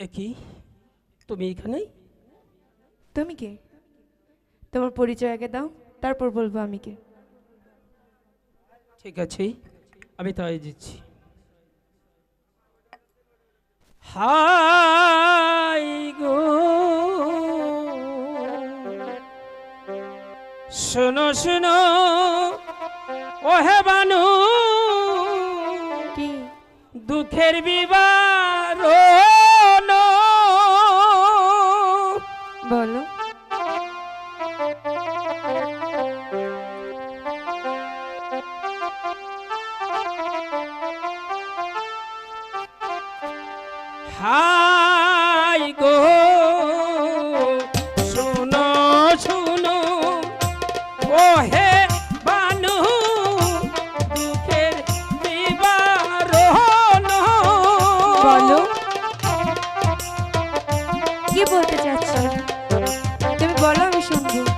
একই? তুমি এখানেই? তুমি কে? তোমার পরিচয় আগে দাও তারপর বলব আমি কে। ঠিক আছে আমি তাই দিচ্ছি। হাই গো। শোনো শোনো ও হে বানু। কি? দুঃখের বিবার হাই গো। শুনো শুনো। ও হে বানু দুঃখের নিবারণ। বলো। কি বলতে চাচ্ছ? তুমি বলো, আমি শুনব।